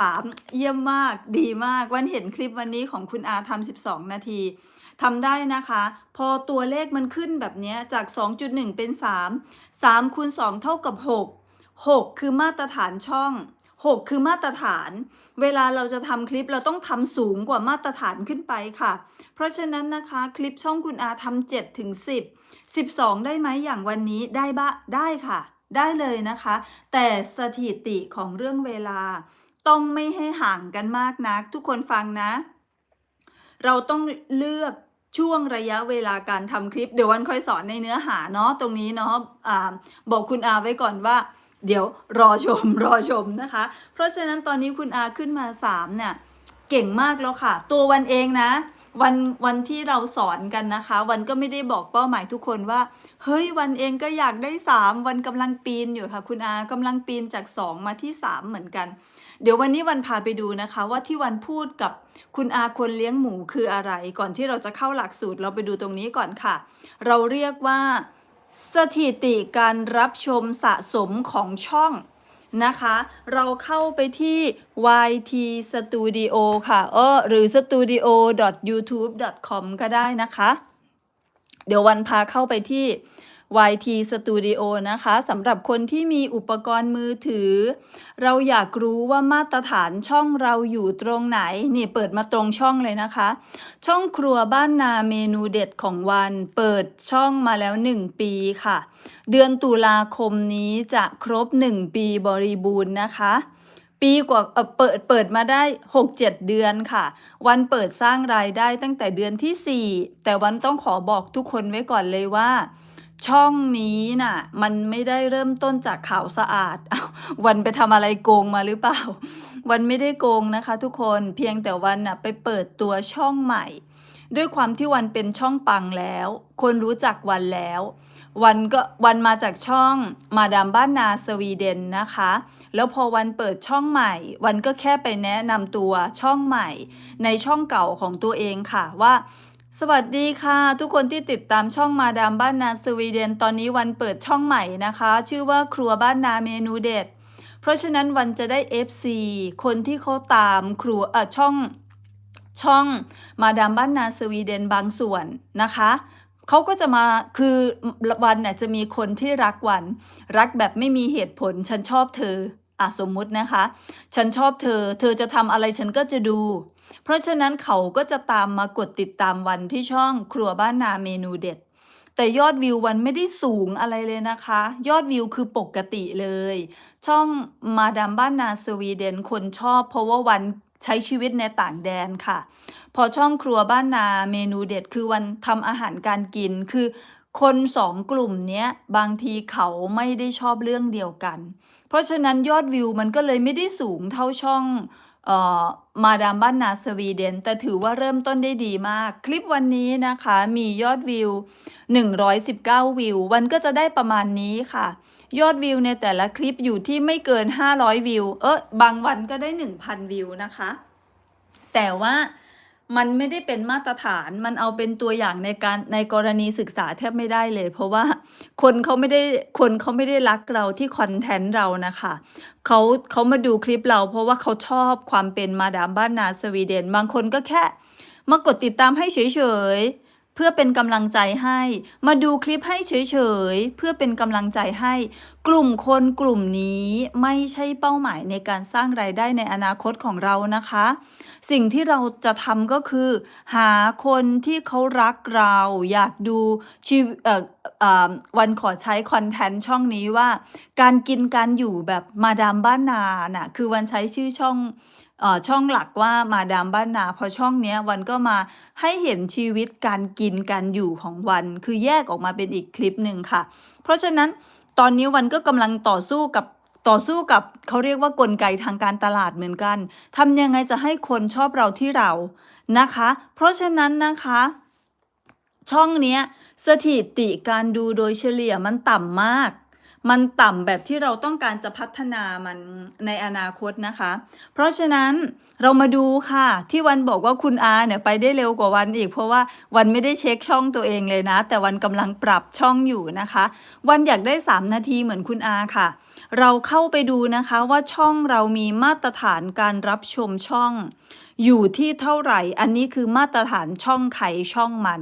สามเยี่ยมมากดีมาก วันเห็นคลิปวันนี้ของคุณอาทำ12 นาทีทำได้นะคะ พอตัวเลขมันขึ้นแบบนี้จาก 2.1 เป็น 3 3คูณ2เท่ากับ 6 6 คือมาตรฐานช่อง 6 คือมาตรฐาน เวลาเราจะทำคลิปเราต้องทำสูงกว่ามาตรฐานขึ้นไปค่ะ เพราะฉะนั้นนะคะคลิปช่องคุณอาทำ7ถึง10 12 ได้ไหมอย่างวันนี้ได้บะได้ค่ะ ได้เลยนะคะ แต่สถิติของเรื่องเวลา ต้องไม่ให้ห่างกันมากนัก ทุกคนฟังนะ เราต้องเลือกช่วงระยะเวลาการทำคลิป เดี๋ยววันค่อยสอนในเนื้อหาเนาะตรงนี้เนาะอะบอกคุณอาไว้ก่อนว่า เดี๋ยวรอชมรอชมนะคะ เพราะฉะนั้นตอนนี้คุณอาขึ้นมา3เนี่ย เก่งมากแล้วค่ะ ตัววันเองนะ วันวันที่เราสอนกันนะคะ วันก็ไม่ได้บอกเป้าหมายทุกคนว่า เฮ้ยวันเองก็อยากได้ 3 วันกำลังปีนอยู่ค่ะ คุณอากำลังปีนจาก 2 มาที่ 3 เหมือนกัน เดี๋ยววันนี้วันพาไปดูนะคะ ว่าที่วันพูดกับคุณอาคนเลี้ยงหมูคืออะไร ก่อนที่เราจะเข้าหลักสูตรเราไปดูตรงนี้ก่อนค่ะ เราเรียกว่าสถิติการรับชมสะสมของช่อง นะคะ เราเข้าไปที่ YT Studio ค่ะเออหรือ studio.youtube.com ก็ได้นะคะ เดี๋ยววันพาเข้าไปที่ YT Studio นะคะสำหรับคนที่มีอุปกรณ์มือถือ เราอยากรู้ว่ามาตรฐานช่องเราอยู่ตรงไหน นี่เปิดมาตรงช่องเลยนะคะ ช่องครัวบ้านนาเมนูเด็ดของวัน เปิดช่องมาแล้ว 1 ปีค่ะ เดือนตุลาคมนี้จะครบ 1 ปีบริบูรณ์นะคะปีกว่าเอ่อเปิดเปิดมาได้ 6-7 เดือนค่ะ วันเปิดสร้างรายได้ตั้งแต่เดือนที่ 4 แต่วันต้องขอบอกทุกคนไว้ก่อนเลยว่า ช่องนี้น่ะ มันไม่ได้เริ่มต้นจากข่าวสะอาดอาวันไปทำอะไรโกงมาหรือเปล่า วันไม่ได้โกงนะคะ ทุกคนเพียงแต่วันน่ะไปเปิดตัวช่องใหม่ ด้วยความที่วันเป็นช่องปังแล้ว คนรู้จักวันแล้ว วันก็วันมาจากช่องมาดามบ้านนาสวีเดนนะคะ แล้วพอวันเปิดช่องใหม่ วันก็แค่ไปแนะนำตัวช่องใหม่ ในช่องเก่าของตัวเองค่ะว่า สวัสดีค่ะ ทุกคนที่ติดตามช่องมาดามบ้านนาสวีเดนตอนนี้วันเปิดช่องใหม่นะคะ ชื่อว่าครัวบ้านนาเมนูเด็ด เพราะฉะนั้นวันจะได้ FC คนที่เขาตามครัวเอ่อช่องช่องมาดามบ้านนาสวีเดนบางส่วนนะคะเขาก็จะมาคือวันน่ะจะมีคนที่รักวัน รักแบบไม่มีเหตุผลฉันชอบเธออะสมมุตินะคะ ฉันชอบเธอ เธอจะทำอะไรฉันก็จะดู เพราะฉะนั้นเขาก็จะตามมากดติดตามวันที่ช่องครัวบ้านนาเมนูเด็ด แต่ยอดวิววันไม่ได้สูงอะไรเลยนะคะ ยอดวิวคือปกติเลย ช่องมาดามบ้านนาสวีเดนคนชอบ เพราะว่าวันใช้ชีวิตในต่างแดนค่ะ พอช่องครัวบ้านนาเมนูเด็ด คือวันทำอาหารการกินคือคนสองกลุ่มเนี้ยบางทีเขาไม่ได้ชอบเรื่องเดียวกัน เพราะฉะนั้นยอดวิวมันก็เลยไม่ได้สูงเท่าช่อง มาดามบ้านนาสวีเดน แต่ถือว่าเริ่มต้นได้ดีมาก คลิปวันนี้นะคะมียอดวิว 119 วิว วันก็จะได้ประมาณนี้ค่ะ ยอดวิวในแต่ละคลิปอยู่ที่ไม่เกิน 500 วิว เออบางวันก็ได้ 1,000 วิวนะคะ แต่ว่า มันไม่ได้เป็นมาตรฐาน มันเอาเป็นตัวอย่างในการในกรณีศึกษาแทบไม่ได้เลย เพราะว่าคนเขาไม่ได้คนเขาไม่ได้รักเราที่คอนเทนต์เรานะคะเขาเขามาดูคลิปเรา เพราะว่าเขาชอบความเป็นมาดามบ้านนาสวีเดน บางคนก็แค่มากดติดตามให้เฉยๆ พื่อเป็นกำลังใจให้ มาดูคลิปให้เฉยๆ เพื่อเป็นกำลังใจให้ กลุ่มคนกลุ่มนี้ไม่ใช่เป้าหมายในการสร้างรายได้ในอนาคตของเรานะคะ สิ่งที่เราจะทำก็คือ หาคนที่เขารักเรา อยากดูชีวันขอใช้คอนเทนต์ช่องนี้ว่า การกินการอยู่แบบมาดามบ้านนาน่ะคือวันใช้ชื่อช่อง ช่องหลักว่ามาดามบ้านนาพอช่องเนี้ยวันก็มาให้เห็นชีวิตการกินการอยู่ของวัน คือแยกออกมาเป็นอีกคลิปหนึ่งค่ะ เพราะฉะนั้นตอนนี้วันก็กำลังต่อสู้กับต่อสู้กับเขาเรียกว่ากลไกทางการตลาดเหมือนกันทำยังไงจะให้คนชอบเราที่เรานะคะ เพราะฉะนั้นนะคะ ช่องเนี้ยสถิติการดูโดยเฉลี่ยมันต่ำมาก มันต่ำแบบที่เราต้องการจะพัฒนามันในอนาคตนะคะ เพราะฉะนั้นเรามาดูค่ะ ที่วันบอกว่าคุณอาเนี่ยไปได้เร็วกว่าวันอีก เพราะว่าวันไม่ได้เช็คช่องตัวเองเลยนะ แต่วันกำลังปรับช่องอยู่นะคะ วันอยากได้ 3 นาทีเหมือนคุณอาค่ะ เราเข้าไปดูนะคะว่าช่องเรามีมาตรฐานการรับชมช่อง อยู่ที่เท่าไหร่ อันนี้คือมาตรฐานช่องใครช่องมัน